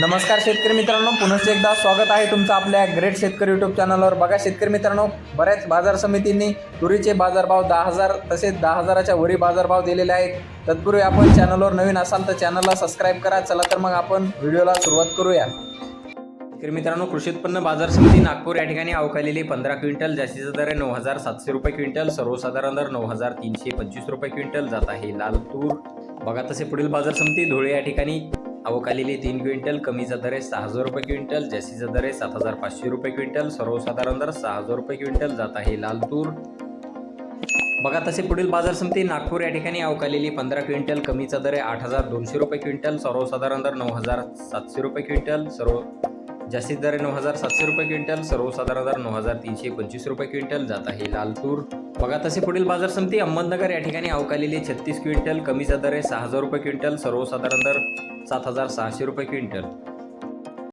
नमस्कार शेतकरी मित्रांनो पुनश्च एकदा स्वागत आहे तुमचं आपल्या ग्रेट शेतकरी युट्यूब चॅनलवर बघा शेतकरी मित्रांनो बऱ्याच बाजार समितींनी तुरीचे बाजारभाव दहा हजार तसेच दहा हजाराच्या वरी बाजारभाव दिलेले आहेत. तत्पूर्वी आपण चॅनलवर नवीन असाल तर चॅनलला सबस्क्राईब करा. चला तर मग आपण व्हिडिओला सुरुवात करूया. शेतकरी मित्रांनो कृषी उत्पन्न बाजार समिती नागपूर या ठिकाणी अवकालेली पंधरा क्विंटल जास्तीचा दर आहे नऊ हजार सातशे रुपये क्विंटल सर्वसाधारण दर नऊ हजार तीनशे पंचवीस रुपये क्विंटल जात आहे लाल तूर. बघा तसे पुढील बाजार समिती धुळे या ठिकाणी अवकालेली तीन क्विंटल कमीचा दर आहे सहा हजार रुपये क्विंटल जास्तीचा दर आहे सात हजार पाचशे रुपये क्विंटल. सर्वसाधारण दर सहा हजार रुपये क्विंटल जात आहे लाल तूर बघा तसे पुढील बाजार समिती नागपूर या ठिकाणी अवकालेली पंधरा क्विंटल कमीचा दर आहे आठ हजार दोनशे रुपये क्विंटल सर्वसाधारण दर नऊ हजार सातशे रुपये क्विंटल सर्व जास्तीत दर नऊ हजार सातशे रुपये क्विंटल सर्वसाधारण दर नऊ हजार तीनशे पंचवीस रुपये क्विंटल. जात आहे लाल तूर बघा तसे पुढील बाजार समिती अहमदनगर या ठिकाणी अवकालेली छत्तीस क्विंटल कमीचा दर आहे सहा हजार रुपये क्विंटल सर्वसाधारण दर सात हजार सहाशे रुपये क्विंटल.